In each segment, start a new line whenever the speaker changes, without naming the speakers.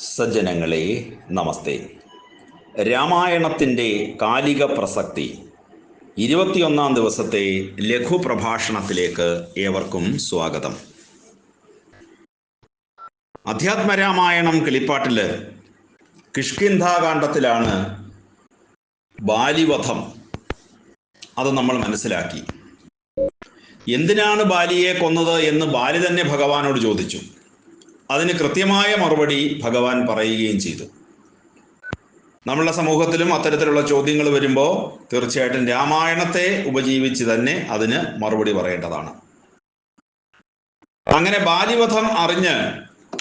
സജ്ജനങ്ങളെ നമസ്തേ. രാമായണത്തിന്റെ കാലിക പ്രസക്തി ഇരുപത്തിയൊന്നാം ദിവസത്തെ ലഘു പ്രഭാഷണത്തിലേക്ക് ഏവർക്കും സ്വാഗതം. അധ്യാത്മരാമായണം കിളിപ്പാട്ടിൽ കിഷ്കിന്ധാകാന്ഡത്തിലാണ് ബാലിവധം. അത് നമ്മൾ മനസ്സിലാക്കി. എന്തിനാണ് ബാലിയെ കൊന്നത് എന്ന് ബാലി തന്നെ ഭഗവാനോട് ചോദിച്ചു. അതിന് കൃത്യമായ മറുപടി ഭഗവാൻ പറയുകയും ചെയ്തു. നമ്മളുടെ സമൂഹത്തിലും അത്തരത്തിലുള്ള ചോദ്യങ്ങൾ വരുമ്പോൾ തീർച്ചയായിട്ടും രാമായണത്തെ ഉപജീവിച്ച് തന്നെ അതിന് മറുപടി പറയേണ്ടതാണ്. അങ്ങനെ ബാലിവധം അറിഞ്ഞ്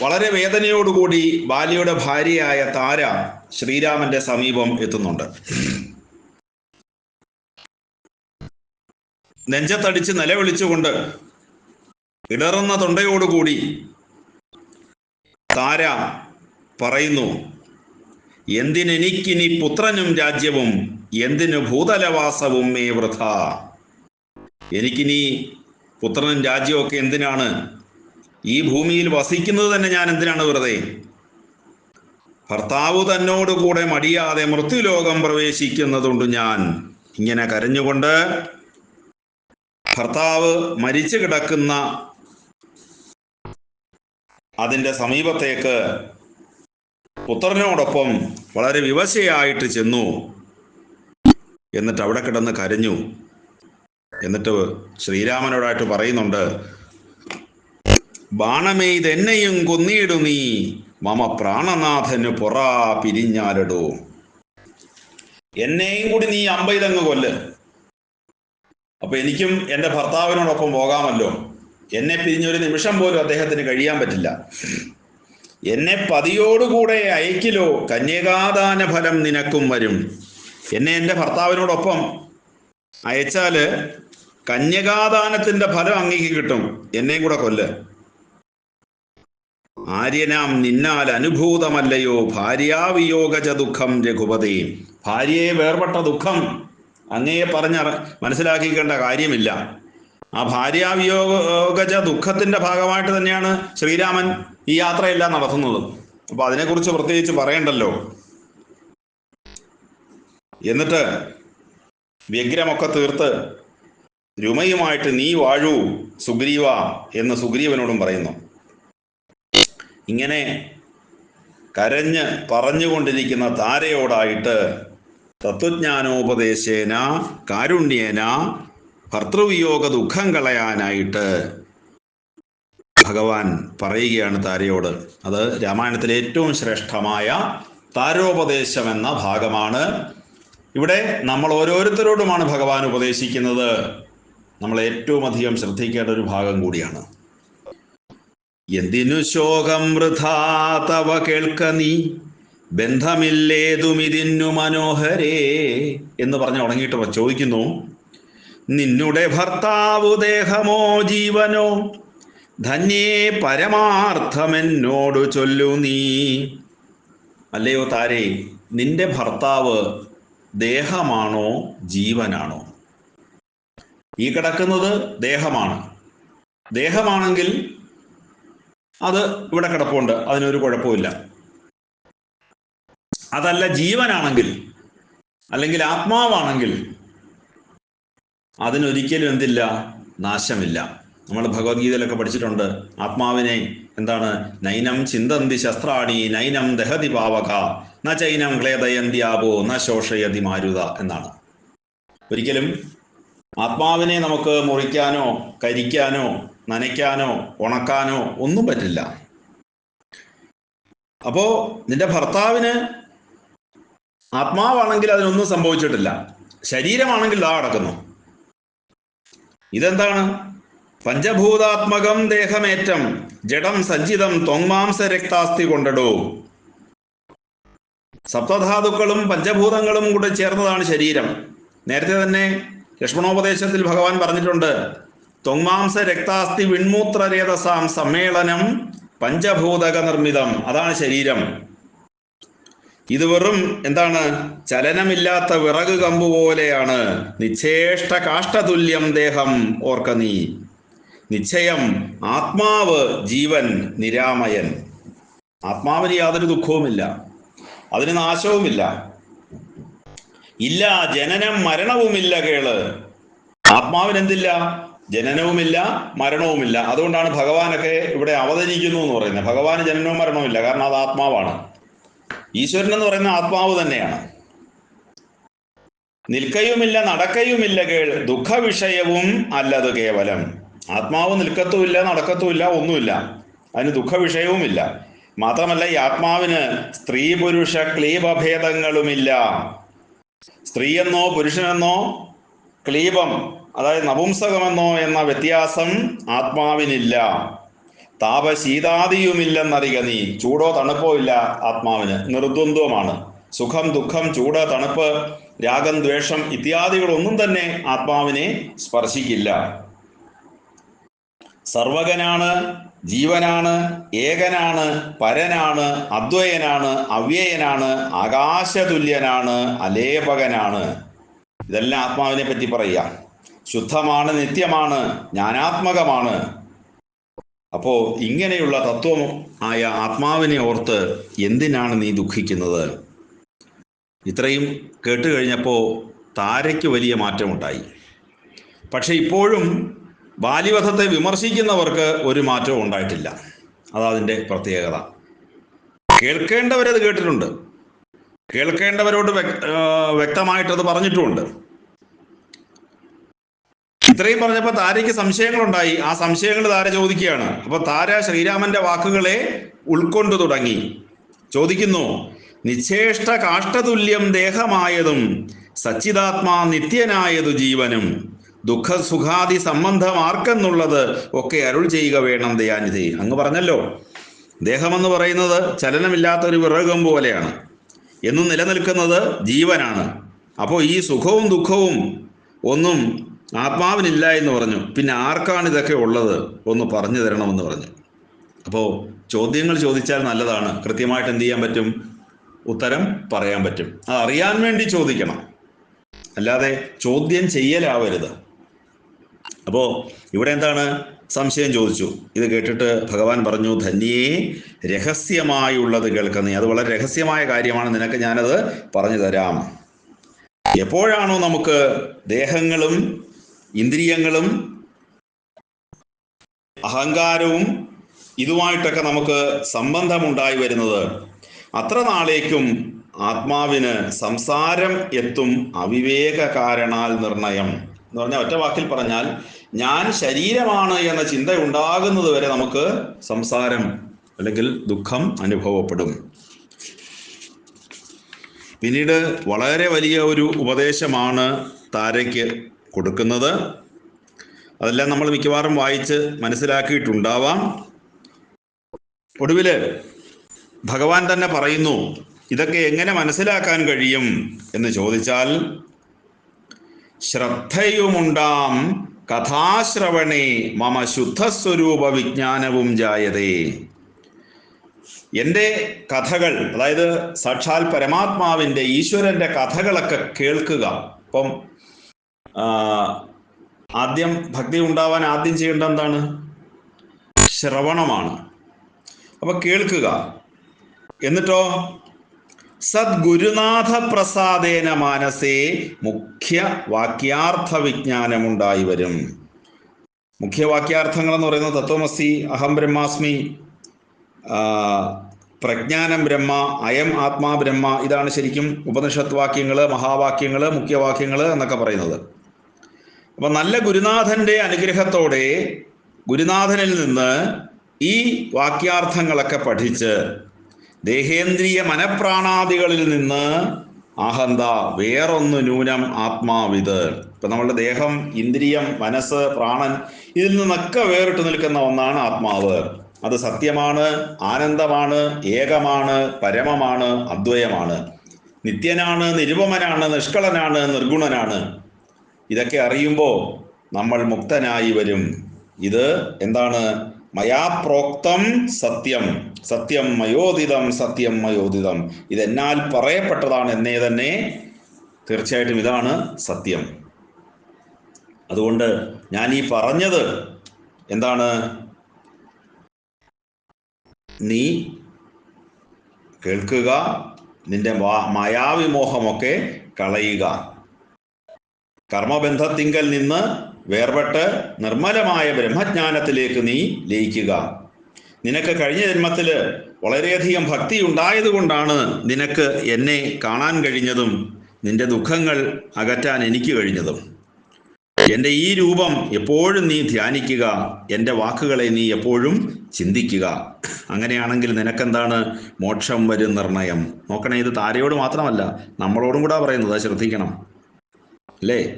വളരെ വേദനയോടുകൂടി ബാലിയുടെ ഭാര്യയായ താര ശ്രീരാമന്റെ സമീപം എത്തുന്നുണ്ട്. നെഞ്ചത്തടിച്ച് നിലവിളിച്ചുകൊണ്ട് ഇടറുന്ന തൊണ്ടയോടുകൂടി താര പറയുന്നു. എന്തിനെനിക്കിനി പുത്രനും രാജ്യവും എന്തിനു ഭൂതലവാസവും മേ വൃഥ? എനിക്കിനി പുത്രനും രാജ്യവും ഒക്കെ എന്തിനാണ്? ഈ ഭൂമിയിൽ വസിക്കുന്നത് തന്നെ ഞാൻ എന്തിനാണ് വെറുതെ? ഭർത്താവ് തന്നോട് കൂടെ മടിയാതെ മൃത്യുലോകം പ്രവേശിക്കുന്നതുകൊണ്ട് ഞാൻ. ഇങ്ങനെ കരഞ്ഞുകൊണ്ട് ഭർത്താവ് മരിച്ചു കിടക്കുന്ന അതിന്റെ സമീപത്തേക്ക് പുത്രനോടൊപ്പം വളരെ വിവശയായിട്ട് ചെന്നു. എന്നിട്ട് അവിടെ കിടന്ന് കരഞ്ഞു. എന്നിട്ട് ശ്രീരാമനോടായിട്ട് പറയുന്നുണ്ട് ബാണമെയ്തെന്നെയും കൊന്നിയിടു നീ. മമ പ്രാണനാഥന് പൊറാ പിരിഞ്ഞാലിടൂ. എന്നെയും കൂടി നീ അമ്പയിലങ്ങ് കൊല്ല്. അപ്പൊ എനിക്കും എന്റെ ഭർത്താവിനോടൊപ്പം പോകാമല്ലോ. എന്നെ പിരിഞ്ഞൊരു നിമിഷം പോലും അദ്ദേഹത്തിന് കഴിയാൻ പറ്റില്ല. എന്നെ പതിയോടുകൂടെ അയക്കിലോ കന്യകാദാന ഫലം നിനക്കും വരും. എന്നെ എന്റെ ഭർത്താവിനോടൊപ്പം അയച്ചാൽ കന്യകാദാനത്തിന്റെ ഫലം അങ്ങേക്ക് കിട്ടും. എന്നെയും കൂടെ കൊല്ല്. ആര്യനാം നിന്നാൽ അനുഭൂതമല്ലയോ? ഭാര്യാവിയോഗജ ദുഃഖം രഘുപതി. ഭാര്യയെ വേർപെട്ട ദുഃഖം അങ്ങയെ പറഞ്ഞ മനസ്സിലാക്കിക്കേണ്ട കാര്യമില്ല. ആ ഭാര്യാവിയോഗജ ദുഃഖത്തിന്റെ ഭാഗമായിട്ട് തന്നെയാണ് ശ്രീരാമൻ ഈ യാത്രയെല്ലാം നടത്തുന്നത്. അപ്പൊ അതിനെക്കുറിച്ച് പ്രത്യേകിച്ച് പറയണ്ടല്ലോ. എന്നിട്ട് വ്യഗ്രമൊക്കെ തീർത്ത് രുമയുമായിട്ട് നീ വാഴൂ സുഗ്രീവ എന്ന് സുഗ്രീവനോടും പറയുന്നു. ഇങ്ങനെ കരഞ്ഞ് പറഞ്ഞുകൊണ്ടിരിക്കുന്ന താരയോടായിട്ട് തത്വജ്ഞാനോപദേശേന കാരുണ്യേന ഭർത്തൃവിയോഗ ദുഃഖം കളയാനായിട്ട് ഭഗവാൻ പറയുകയാണ് താരയോട്. അത് രാമായണത്തിലെ ഏറ്റവും ശ്രേഷ്ഠമായ താരോപദേശം എന്ന ഭാഗമാണ്. ഇവിടെ നമ്മൾ ഓരോരുത്തരോടുമാണ് ഭഗവാൻ ഉപദേശിക്കുന്നത്. നമ്മൾ ഏറ്റവും അധികം ശ്രദ്ധിക്കേണ്ട ഒരു ഭാഗം കൂടിയാണ്. എന്തിനു ശോകം വൃഥാതവ കേൾക്ക നീ? ബന്ധമില്ലേതുമിതിന്നു മനോഹരേ എന്ന് പറഞ്ഞ് ഉടങ്ങിയിട്ട് ചോദിക്കുന്നു. നിന്നുടെ ഭർത്താവു ദേഹമോ ജീവനോ? ധന്യേ പരമാർത്ഥമെന്നോട് ചൊല്ലു നീ. അല്ലയോ താരേ നിന്റെ ഭർത്താവ് ദേഹമാണോ ജീവനാണോ? ഈ കിടക്കുന്നത് ദേഹമാണ്. ദേഹമാണെങ്കിൽ അത് ഇവിടെ കിടപ്പുണ്ട് അതിനൊരു കുഴപ്പമില്ല അതല്ല ജീവനാണെങ്കിൽ അല്ലെങ്കിൽ ആത്മാവാണെങ്കിൽ അതിനൊരിക്കലും എന്തില്ല? നാശമില്ല. നമ്മൾ ഭഗവത്ഗീതയിലൊക്കെ പഠിച്ചിട്ടുണ്ട്. ആത്മാവിനെ എന്താണ്? നൈനം ചിന്തന്തി ശസ്ത്രാണി നൈനം ദഹതി പാവക ന ചൈനം ക്ലേദയന്തി ആപോ ന ശോഷയതി മാരുത എന്നാണ്. ഒരിക്കലും ആത്മാവിനെ നമുക്ക് മുറിക്കാനോ കരിക്കാനോ നനയ്ക്കാനോ ഉണക്കാനോ ഒന്നും പറ്റില്ല. അപ്പോ നിന്റെ ഭർത്താവിന് ആത്മാവാണെങ്കിൽ അതിനൊന്നും സംഭവിച്ചിട്ടില്ല. ശരീരമാണെങ്കിൽ ഇതാ കിടക്കുന്നു. ഇതെന്താണ്? പഞ്ചഭൂതാത്മകം ദേഹമേറ്റം ജഡം സഞ്ചിതം തൊങ്മാംസ രക്താസ്തി കൊണ്ടടോ. സപ്തധാതുക്കളും പഞ്ചഭൂതങ്ങളും കൂടെ ചേർന്നതാണ് ശരീരം. നേരത്തെ തന്നെ ലക്ഷ്മണോപദേശത്തിൽ ഭഗവാൻ പറഞ്ഞിട്ടുണ്ട് തൊങ്മാംസ രക്താസ്തി വിൺമൂത്രരേതസാം സമ്മേളനം പഞ്ചഭൂതക നിർമ്മിതം അതാണ് ശരീരം. ഇത് വെറും എന്താണ്? ചലനമില്ലാത്ത വിറക് കമ്പ് പോലെയാണ്. നിശ്ചേഷ്ട കാഷ്ടതുല്യം ദേഹം ഓർക്ക നീ. നിശ്ചയം ആത്മാവ് ജീവൻ നിരാമയൻ. ആത്മാവിന് യാതൊരു ദുഃഖവുമില്ല. അതിന് നാശവുമില്ല. ഇല്ല ജനനം മരണവുമില്ല കേൾ. ആത്മാവിന് എന്തില്ല ജനനവുമില്ല മരണവുമില്ല. അതുകൊണ്ടാണ് ഭഗവാനൊക്കെ ഇവിടെ അവതരിക്കുന്നു എന്ന് പറയുന്നത്. ഭഗവാന് ജനനവും മരണവുമില്ല. കാരണം അത് ആത്മാവാണ്. ഈശ്വരൻ എന്ന് പറയുന്ന ആത്മാവ് തന്നെയാണ്. നിൽക്കയുമില്ല നടക്കയുമില്ല കേൾ ദുഃഖ വിഷയവും അല്ലത് കേവലം. ആത്മാവ് നിൽക്കത്തുമില്ല നടക്കത്തുമില്ല ഒന്നുമില്ല. അതിന് ദുഃഖ വിഷയവുമില്ല മാത്രമല്ല ഈ ആത്മാവിന് സ്ത്രീ പുരുഷ ക്ലീബഭേദങ്ങളുമില്ല സ്ത്രീയെന്നോ പുരുഷനെന്നോ ക്ലീപം അതായത് നപുംസകമെന്നോ എന്ന വ്യത്യാസം ആത്മാവിനില്ല. താപശീതാദിയുമില്ലെന്നറിക നീ. ചൂടോ തണുപ്പോ ഇല്ല ആത്മാവിന്. നിർദ്വന്ദ്വമാണ്. സുഖം ദുഃഖം ചൂട് തണുപ്പ് രാഗം ദ്വേഷം ഇത്യാദികളൊന്നും തന്നെ ആത്മാവിനെ സ്പർശിക്കില്ല. സർവകനാണ് ജീവനാണ് ഏകനാണ് പരനാണ് അദ്വയനാണ് അവ്യയനാണ് ആകാശതുല്യനാണ് അലേപകനാണ്. ഇതെല്ലാം ആത്മാവിനെ പറ്റി പറയുക. ശുദ്ധമാണ് നിത്യമാണ് ജ്ഞാനാത്മകമാണ്. അപ്പോ ഇങ്ങനെയുള്ള തത്വം ആയ ആത്മാവിനെ ഓർത്ത് എന്തിനാണ് നീ ദുഃഖിക്കുന്നത്? ഇത്രയും കേട്ട് കഴിഞ്ഞപ്പോൾ താരയ്ക്ക് വലിയ മാറ്റമുണ്ടായി. പക്ഷെ ഇപ്പോഴും ബാലിവധത്തെ വിമർശിക്കുന്നവർക്ക് ഒരു മാറ്റവും ഉണ്ടായിട്ടില്ല. അതതിന്റെ പ്രത്യേകത. കേൾക്കേണ്ടവരത് കേട്ടിട്ടുണ്ട്. കേൾക്കേണ്ടവരോട് വ്യക്തമായിട്ടത് പറഞ്ഞിട്ടുമുണ്ട്. ഇത്രയും പറഞ്ഞപ്പോൾ താരയ്ക്ക് സംശയങ്ങളുണ്ടായി. ആ സംശയങ്ങൾ താര ചോദിക്കുകയാണ്. അപ്പൊ താര ശ്രീരാമന്റെ വാക്കുകളെ ഉൾക്കൊണ്ടു തുടങ്ങി. ചോദിക്കുന്നു നിശ്ചേഷ്ട കാഷ്ടതുല്യം ദേഹമായതും സച്ചിതാത്മാ നിത്യനായതു ജീവനും. ദുഃഖ സുഖാദി സംബന്ധം ആർക്കെന്നുള്ളത് ഒക്കെ അരുൾ ചെയ്യുക വേണം ദയാനിധി. അങ്ങ് പറഞ്ഞല്ലോ. ദേഹമെന്ന് പറയുന്നത് ചലനമില്ലാത്ത ഒരു വിറകം പോലെയാണ്. എന്നും നിലനിൽക്കുന്നത് ജീവനാണ്. അപ്പോൾ ഈ സുഖവും ദുഃഖവും ഒന്നും ആത്മാവിനില്ല എന്ന് പറഞ്ഞു. പിന്നെ ആർക്കാണ് ഇതൊക്കെ ഉള്ളത്? ഒന്ന് പറഞ്ഞു തരണമെന്ന് പറഞ്ഞു. അപ്പോൾ ചോദ്യങ്ങൾ ചോദിച്ചാൽ നല്ലതാണ്. കൃത്യമായിട്ട് എന്ത് ചെയ്യാൻ പറ്റും? ഉത്തരം പറയാൻ പറ്റും. അത് അറിയാൻ വേണ്ടി ചോദിക്കണം. അല്ലാതെ ചോദ്യം ചെയ്യലാവരുത്. അപ്പോൾ ഇവിടെ എന്താണ്? സംശയം ചോദിച്ചു. ഇത് കേട്ടിട്ട് ഭഗവാൻ പറഞ്ഞു ധന്യേ രഹസ്യമായുള്ളത് നീ. അത് വളരെ രഹസ്യമായ കാര്യമാണ്. നിനക്ക് ഞാനത് പറഞ്ഞു തരാം. എപ്പോഴാണോ നമുക്ക് ദേഹങ്ങളും ഇന്ദ്രിയങ്ങളും അഹങ്കാരവും ഇതുമായിട്ടൊക്കെ നമുക്ക് സംബന്ധമുണ്ടായി വരുന്നത്. അത്ര നാളേക്കും ആത്മാവിന് സംസാരം എത്തും അവിവേക കാരണാൽ നിർണയം. എന്ന് പറഞ്ഞാൽ ഒറ്റ വാക്കിൽ പറഞ്ഞാൽ ഞാൻ ശരീരമാണ് എന്ന ചിന്ത ഉണ്ടാകുന്നത് വരെ നമുക്ക് സംസാരം അല്ലെങ്കിൽ ദുഃഖം അനുഭവപ്പെടും. പിന്നീട് വളരെ വലിയ ഒരു ഉപദേശമാണ് താരയ്ക്ക് കൊടുക്കുന്നത്. അതെല്ലാം നമ്മൾ മിക്കവാറും വായിച്ച് മനസ്സിലാക്കിയിട്ടുണ്ടാവാം. ഒടുവിൽ ഭഗവാൻ തന്നെ പറയുന്നു ഇതൊക്കെ എങ്ങനെ മനസ്സിലാക്കാൻ കഴിയും? എന്ന് ചോദിച്ചാൽ ശ്രദ്ധയുമുണ്ടാം കഥാശ്രവണേ മമ ശുദ്ധസ്വരൂപ വിജ്ഞാനവും ജായതേ. എന്റെ കഥകൾ അതായത് സാക്ഷാൽ പരമാത്മാവിന്റെ ഈശ്വരന്റെ കഥകളൊക്കെ കേൾക്കുക. ഇപ്പം ആദ്യം ഭക്തി ഉണ്ടാവാൻ ആദ്യം ചെയ്യേണ്ട എന്താണ്? ശ്രവണമാണ്. അപ്പൊ കേൾക്കുക. എന്നിട്ടോ? സദ്ഗുരുനാഥ പ്രസാദേന മാനസേ മുഖ്യ വാക്യാർത്ഥ വിജ്ഞാനമുണ്ടായി വരും. മുഖ്യ വാക്യാർത്ഥങ്ങൾ എന്ന് പറയുന്നത് തത്വമസി അഹം ബ്രഹ്മാസ്മി പ്രജ്ഞാനം ബ്രഹ്മ അയം ആത്മാ ബ്രഹ്മ ഇതാണ് ശരിക്കും ഉപനിഷത്ത് വാക്യങ്ങൾ മഹാവാക്യങ്ങൾ മുഖ്യവാക്യങ്ങൾ എന്നൊക്കെ പറയുന്നത്. അപ്പൊ നല്ല ഗുരുനാഥന്റെ അനുഗ്രഹത്തോടെ ഗുരുനാഥനിൽ നിന്ന് ഈ വാക്യാർത്ഥങ്ങളൊക്കെ പഠിച്ച് ദേഹേന്ദ്രിയ മനപ്രാണാദികളിൽ നിന്ന് അഹന്ത വേറൊന്ന് ന്യൂനം ആത്മാവിത്. ഇപ്പൊ നമ്മളുടെ ദേഹം ഇന്ദ്രിയം മനസ്സ് പ്രാണൻ ഇതിൽ നിന്നൊക്കെ വേറിട്ട് നിൽക്കുന്ന ഒന്നാണ് ആത്മാവ്. അത് സത്യമാണ് ആനന്ദമാണ് ഏകമാണ് പരമമാണ് അദ്വയമാണ്. നിത്യനാണ് നിരുപമനാണ് നിഷ്കളനാണ് നിർഗുണനാണ്. ഇതൊക്കെ അറിയുമ്പോൾ നമ്മൾ മുക്തനായി വരും. ഇത് എന്താണ്? മയാപ്രോക്തം സത്യം. സത്യം മയോദിതം സത്യം മയോദിതം. ഇതെന്നാൽ പറയപ്പെട്ടതാണ് എന്നേ തന്നെ തീർച്ചയായിട്ടും ഇതാണ് സത്യം. അതുകൊണ്ട് ഞാൻ ഈ പറഞ്ഞത് എന്താണ്? നീ കേൾക്കുക നിന്റെ മായാവിമോഹമൊക്കെ കളയുക. കർമ്മബന്ധത്തിങ്കൽ നിന്ന് വേർപെട്ട് നിർമ്മലമായ ബ്രഹ്മജ്ഞാനത്തിലേക്ക് നീ ലയിക്കുക. നിനക്ക് കഴിഞ്ഞ ജന്മത്തിൽ വളരെയധികം ഭക്തി ഉണ്ടായതുകൊണ്ടാണ് നിനക്ക് എന്നെ കാണാൻ കഴിഞ്ഞതും നിന്റെ ദുഃഖങ്ങൾ അകറ്റാൻ എനിക്ക് കഴിഞ്ഞതും. എന്റെ ഈ രൂപം എപ്പോഴും നീ ധ്യാനിക്കുക. എന്റെ വാക്കുകളെ നീ എപ്പോഴും ചിന്തിക്കുക. അങ്ങനെയാണെങ്കിൽ നിനക്കെന്താണ് മോക്ഷം വരും നിർണയം? നോക്കണേ ഇത് താരയോട് മാത്രമല്ല നമ്മളോടും കൂടെ പറയുന്നത് ശ്രദ്ധിക്കണം. അല്ലേ?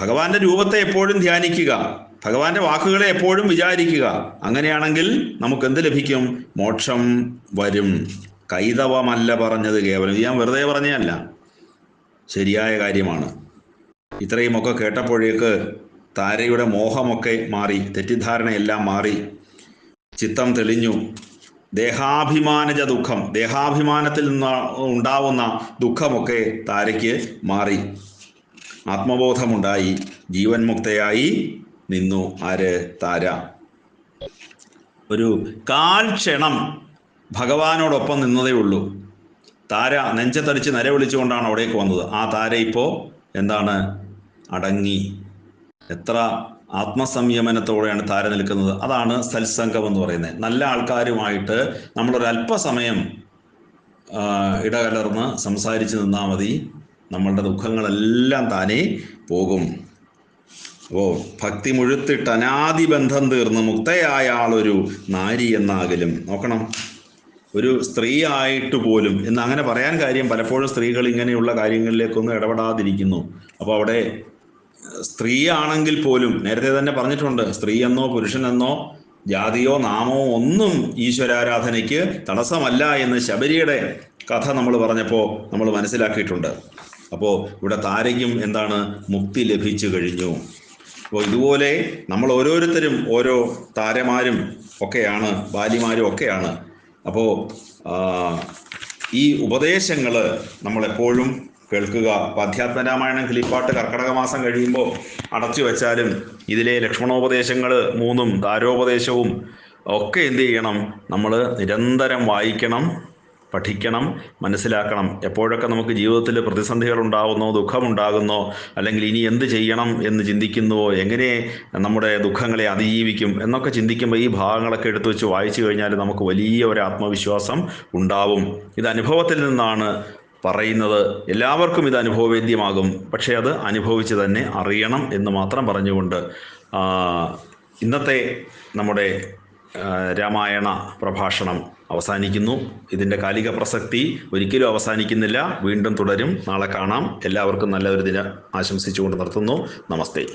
ഭഗവാന്റെ രൂപത്തെ എപ്പോഴും ധ്യാനിക്കുക. ഭഗവാന്റെ വാക്കുകളെ എപ്പോഴും വിചാരിക്കുക. അങ്ങനെയാണെങ്കിൽ നമുക്ക് എന്ത് ലഭിക്കും? മോക്ഷം വരും. കൈതവമല്ല പറഞ്ഞത് കേവലം. ഞാൻ വെറുതെ പറഞ്ഞതല്ല. ശരിയായ കാര്യമാണ്. ഇത്രയുമൊക്കെ കേട്ടപ്പോഴേക്ക് താരയുടെ മോഹമൊക്കെ മാറി തെറ്റിദ്ധാരണയെല്ലാം മാറി. ചിത്തം തെളിഞ്ഞു. ദേഹാഭിമാനജ ദുഃഖം ദേഹാഭിമാനത്തിൽ നിന്ന് ഉണ്ടാവുന്ന ദുഃഖമൊക്കെ താരയ്ക്ക് മാറി. ആത്മബോധമുണ്ടായി. ജീവൻ മുക്തയായി നിന്നു. ആര്? താര. ഒരു കാൽ ക്ഷണം ഭഗവാനോടൊപ്പം നിന്നതേ ഉള്ളൂ. താര നെഞ്ചത്തടിച്ച് നിലവിളിച്ചുകൊണ്ടാണ് അവിടേക്ക് വന്നത്. ആ താര ഇപ്പോ എന്താണ്? അടങ്ങി. എത്ര ആത്മസംയമനത്തോടെയാണ് താര നിൽക്കുന്നത്. അതാണ് സത്സംഗം എന്ന് പറയുന്നത്. നല്ല ആൾക്കാരുമായിട്ട് നമ്മളൊരു അല്പസമയം ആ, ഇടകലർന്ന് സംസാരിച്ച് നിന്നാൽ മതി. നമ്മളുടെ ദുഃഖങ്ങളെല്ലാം താനേ പോകും. ഓ ഭക്തി മുഴുത്തിട്ട് അനാദി ബന്ധം തീർന്ന് മുക്തയായ ആളൊരു നാരി എന്നാകലും നോക്കണം. ഒരു സ്ത്രീ ആയിട്ട് പോലും എന്ന് അങ്ങനെ പറയാൻ കാര്യം പലപ്പോഴും സ്ത്രീകൾ ഇങ്ങനെയുള്ള കാര്യങ്ങളിലേക്കൊന്നും ഇടപെടാതിരിക്കുന്നു. അപ്പോൾ അവിടെ സ്ത്രീ ആണെങ്കിൽ പോലും നേരത്തെ തന്നെ പറഞ്ഞിട്ടുണ്ട് സ്ത്രീ എന്നോ പുരുഷനെന്നോ ജാതിയോ നാമോ ഒന്നും ഈശ്വരാരാധനയ്ക്ക് തടസ്സമല്ല എന്ന് ശബരിയുടെ കഥ നമ്മൾ പറഞ്ഞപ്പോൾ നമ്മൾ മനസ്സിലാക്കിയിട്ടുണ്ട്. അപ്പോൾ ഇവിടെ താരയ്ക്കും എന്താണ്? മുക്തി ലഭിച്ചു കഴിഞ്ഞു. അപ്പോൾ ഇതുപോലെ നമ്മൾ ഓരോരുത്തരും ഓരോ താരമാരും ഒക്കെയാണ് ബാലിമാരും ഒക്കെയാണ്. അപ്പോൾ ഈ ഉപദേശങ്ങൾ നമ്മളെപ്പോഴും കേൾക്കുക. അപ്പോൾ അധ്യാത്മരാമായണം കിളിപ്പാട്ട് കർക്കടക മാസം കഴിയുമ്പോൾ അടച്ചു വെച്ചാലും ഇതിലെ ലക്ഷ്മണോപദേശങ്ങൾ മൂന്നും താരോപദേശവും ഒക്കെ എന്ത് ചെയ്യണം? നമ്മൾ നിരന്തരം വായിക്കണം. പഠിക്കണം മനസ്സിലാക്കണം. എപ്പോഴൊക്കെ നമുക്ക് ജീവിതത്തിൽ പ്രതിസന്ധികൾ ഉണ്ടാകുന്നോ ദുഃഖമുണ്ടാകുന്നോ അല്ലെങ്കിൽ ഇനി എന്ത് ചെയ്യണം എന്ന് ചിന്തിക്കുന്നുവോ എങ്ങനെ നമ്മുടെ ദുഃഖങ്ങളെ അതിജീവിക്കും എന്നൊക്കെ ചിന്തിക്കുമ്പോൾ ഈ ഭാഗങ്ങളൊക്കെ എടുത്തു വെച്ച് വായിച്ചു കഴിഞ്ഞാൽ നമുക്ക് വലിയ ഒരു ആത്മവിശ്വാസം ഉണ്ടാവും. ഇത് അനുഭവത്തിൽ നിന്നാണ് പറയുന്നത്. എല്ലാവർക്കും ഇത് അനുഭവവേദ്യമാകും. പക്ഷേ അത് അനുഭവിച്ച് തന്നെ അറിയണം എന്ന് മാത്രം പറഞ്ഞുകൊണ്ട് ഇന്നത്തെ നമ്മുടെ രാമായണ പ്രഭാഷണം അവസാനിക്കുന്നു. ഇതിന്റെ കാലിക പ്രസക്തി ഒരിക്കലും അവസാനിക്കുന്നില്ല. വീണ്ടും തുടരും. നാളെ കാണാം. എല്ലാവർക്കും നല്ലൊരു ദിനം ആശംസിച്ചുകൊണ്ട് നിർത്തുന്നു. നമസ്തേ.